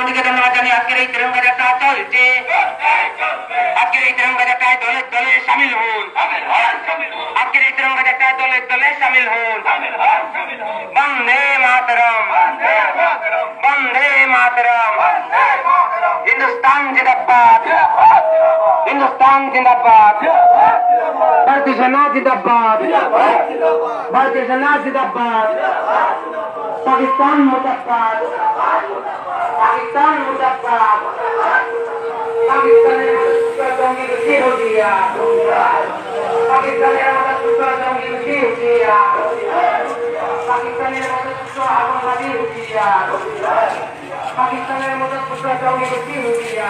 ধন্যবাদ জানিয়ে আজকের এই তিরঙ্গা যাত্রা চলছে আজকের এই তিরঙ্গা যাত্রায় দলে দলে সামিল হন আজকের এই তিরঙ্গা যাত্রায় দলে দলে সামিল হন বন্দে মাতরম বন্দে মাতরম হিন্দুস্তান জিন্দাবাদ হিন্দুস্তান জিন্দাবাদ ভারতীয় সেনা জিন্দাবাদ ভারতীয় সেনা জিন্দাবাদ পাকিস্তান মুর্দাবাদ পাকিস্তান মুর্দাবাদ পাকিস্তানের জঙ্গি ঘুষি হুটিয়া পাকিস্তানের মতো সুস্থ জঙ্গি ঘুষি হুটিয়া পাকিস্তানের মতো সুস্থ আতঙ্কবাদী হুটিয়া পাকিস্তানের মতো সুস্থ জঙ্গি হুটিয়া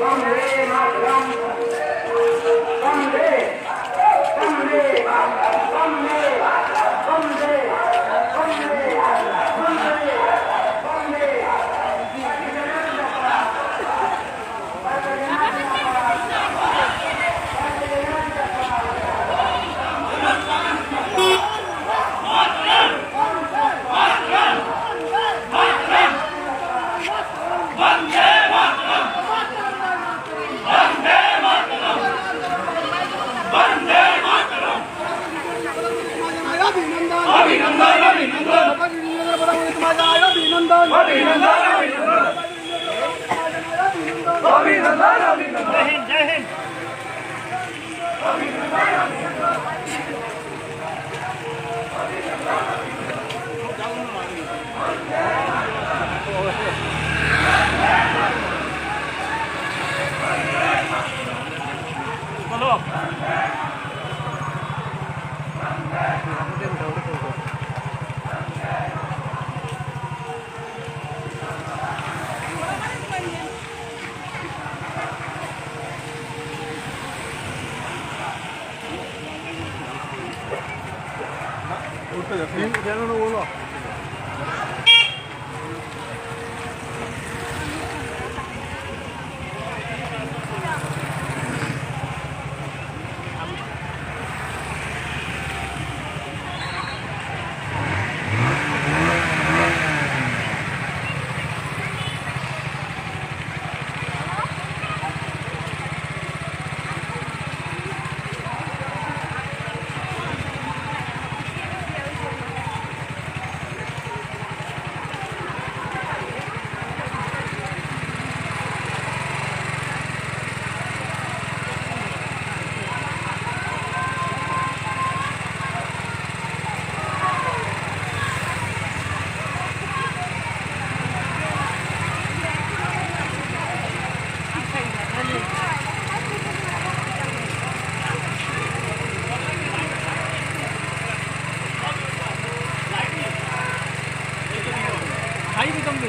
বন্দে মাতরম Amen. ഒട്ട് खाई भी तुम भी